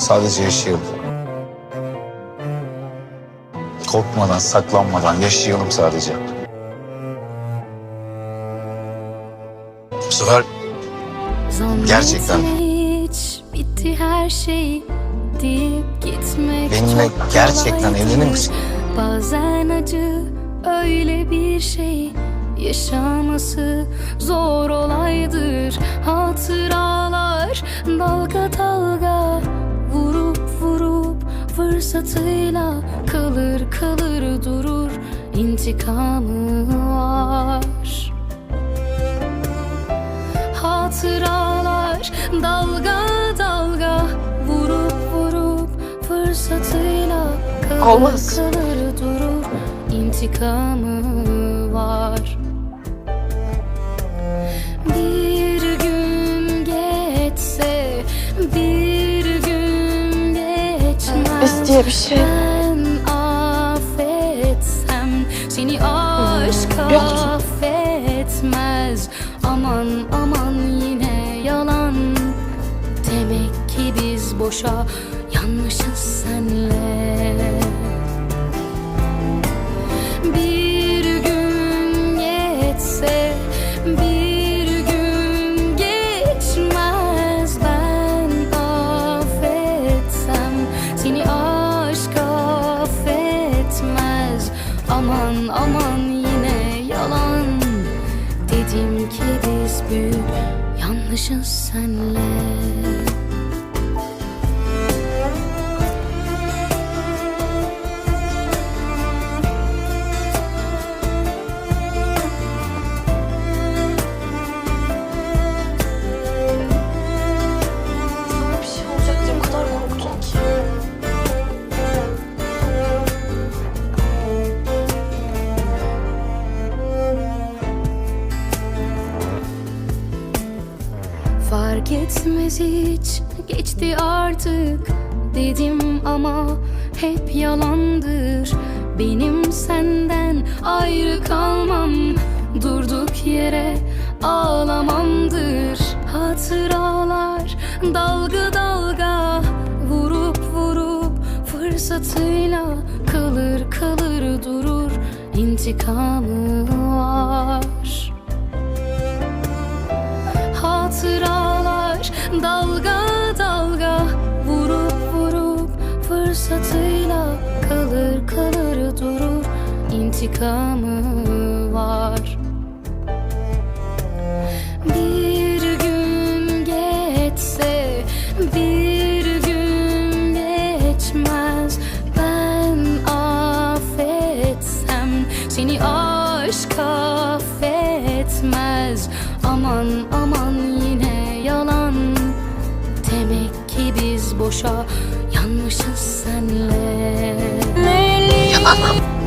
Sadece yaşayalım. Korkmadan, saklanmadan yaşayalım sadece. Bu sefer Gerçekten. Hiç bitti her şey deyip gitmek Benimle gerçekten evlenir misin? Bazen acı öyle bir şey yaşaması zor olaydır hatıralar dalga dalga fırsatıyla kalır kalır durur intikamı var hatıralar dalga dalga vurup vurup fırsatıyla kalır Olmaz. kalır durur intikamı var bir gün geçse bir diye bir şey. Seni aşk yoktu. Aman aman yine yalan. Demek ki biz boşa yanlışız senle Aman aman yine yalan. Dedim ki biz büyük yanlışız senle Fark etmez hiç. Geçti artık dedim ama hep yalandır. Benim senden ayrı kalmam. Durduk yere ağlamamdır. Hatıralar dalga dalga vurup vurup fırsatıyla kalır kalır durur intikamı var fırsatıyla kalır kalır durur. İntikamı var. Bir gün geçse bir gün geçmez. Ben affetsem seni aşk affetmez. Aman aman yine yalan. Demek ki biz boşa yanlışız senle Yalan.